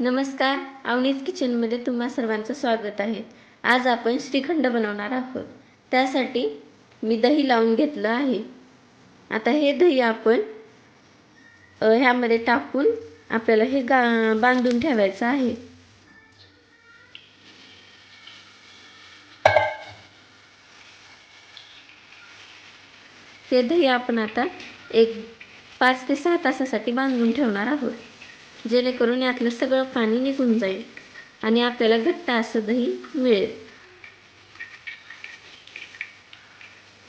नमस्कार अवनीत किचनमध्ये तुम्हा सर्वांचं स्वागत आहे. आज आपण श्रीखंड बनवणार आहोत. त्यासाठी मी दही लावून घेतलं आहे. आता हे दही आपण ह्यामध्ये टाकून आपल्याला हे गा बांधून ठेवायचं आहे. ते दही आपण आता एक पाच ते सहा तासासाठी बांधून ठेवणार आहोत. जेणेकरून यातलं सगळं पाणी निघून जाईल आणि आपल्याला घट्ट असं दही मिळेल.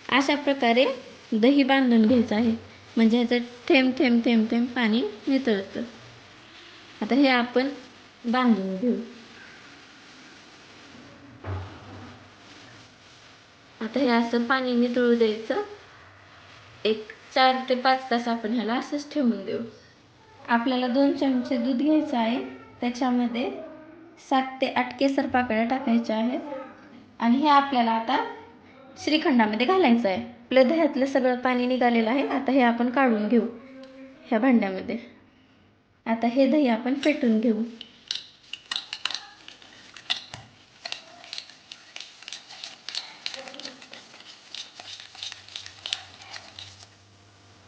अशा प्रकारे दही बांधून घ्यायचं आहे. म्हणजे ह्याचं थेंब थेंब थेंब थेंब पाणी नितळतं. आता हे आपण बांधून घेऊ. आता हे असं पाणी नितळू द्यायचं. एक चार ते पाच तास आपण ह्याला असंच ठेवून देऊ. आपल्याला दोन चमचे दूध घ्यायचं आहे. त्याच्यामध्ये सात ते आठ केसर पाकळ्या टाकायच्या आहेत. आणि हे आपल्याला आता श्रीखंडामध्ये घालायचं आहे. आपल्या दह्यातलं सगळं पाणी निघालेलं आहे. आता हे आपण काढून घेऊ ह्या भांड्यामध्ये. आता हे दही आपण फेटून घेऊ.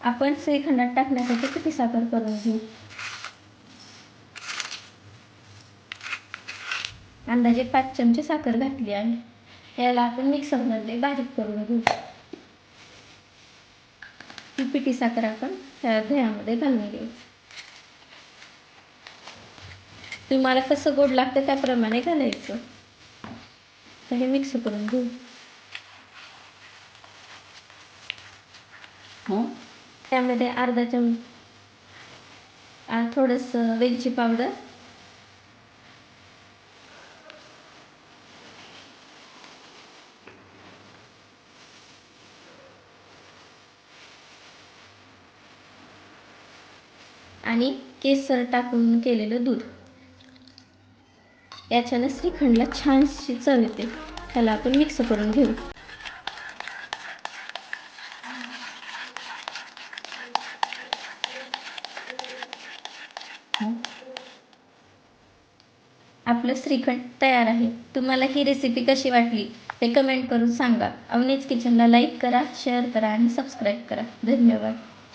आपण श्रीखंडात टाकण्यासाठी किती साखर करून घेऊ? अंदाजे पाच चमचे साखर घातली आहे याला आपण मिक्सरमध्ये बारीक करून घेऊ. ही पिठी साखर आपण त्या दह्यामध्ये घालून घेऊ. तुम्हाला कसं गोड लागतं त्याप्रमाणे घालायचं. तर हे मिक्स करून घेऊ. त्यामध्ये अर्धा चम थोडस थोडंसं वेलची पावडर. आणि केसर टाकून केलेलं दूध. याच्यानं श्रीखंडला छानशी चव येते. त्याला आपण मिक्स करून घेऊ. आपलं श्रीखंड तयार आहे. तुम्हाला ही रेसिपी कशी वाटली ते कमेंट करून सांगा. अवनीच किचनला लाईक करा शेअर करा आणि सबस्क्राईब करा. धन्यवाद.